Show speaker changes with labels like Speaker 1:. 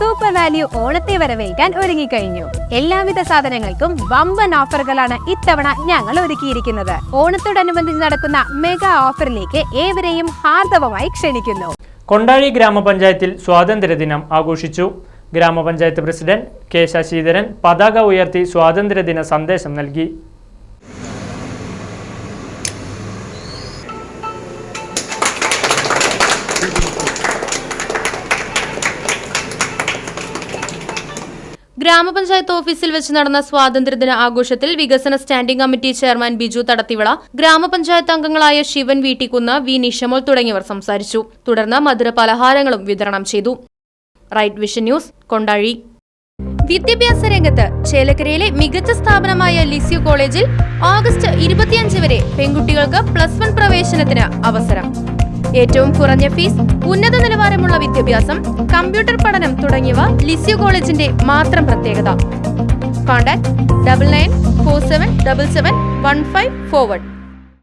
Speaker 1: Super value ഓണത്തെ വരവേൽക്കാൻ ഒരുങ്ങിക്കഴിഞ്ഞു. എല്ലാവിധ സാധനങ്ങൾക്കും വമ്പൻ ഓഫറുകളാണ് ഇത്തവണ ഞങ്ങൾ ഒരുക്കിയിരിക്കുന്നത്. ഓണത്തോടനുബന്ധിച്ച് നടക്കുന്ന മെഗാ ഓഫറിലേക്ക് ഏവരെയും ഹാർദവമായി ക്ഷണിക്കുന്നു.
Speaker 2: കൊണ്ടാഴി ഗ്രാമപഞ്ചായത്തിൽ സ്വാതന്ത്ര്യദിനം ആഘോഷിച്ചു. ഗ്രാമപഞ്ചായത്ത് പ്രസിഡന്റ് കെ ശശിധരൻ പതാക ഉയർത്തി സ്വാതന്ത്ര്യദിന സന്ദേശം നൽകി.
Speaker 3: ഗ്രാമപഞ്ചായത്ത് ഓഫീസിൽ വെച്ച് നടന്ന സ്വാതന്ത്ര്യദിന ആഘോഷത്തിൽ വികസന standing committee chairman Biju Thadathivila gramapanchayat അംഗങ്ങളായ ശിവൻ വീട്ടിക്കുന്ന് വി നിഷമോൾ തുടങ്ങിയവർ സംസാരിച്ചു. തുടർന്ന് മധുര പലഹാരങ്ങളും വിതരണം ചെയ്തു. Right vision news Kondazhi. വിദ്യാഭ്യാസ രംഗത്ത് ചേലക്കരയിലെ മികച്ച സ്ഥാപനമായ ലിസ്യു കോളേജിൽ ഓഗസ്റ്റ് ഇരുപത്തിയഞ്ച് വരെ പെൺകുട്ടികൾക്ക് പ്ലസ് വൺ പ്രവേശനത്തിന് അവസരം. ഏറ്റവും കുറഞ്ഞ ഫീസ് ഉന്നത നിലവാരമുള്ള വിദ്യാഭ്യാസം കമ്പ്യൂട്ടർ പഠനം തുടങ്ങിയവ ലിസ്യു കോളേജിന്റെ മാത്രം പ്രത്യേകത. Contact double nine four seven double seven one five forward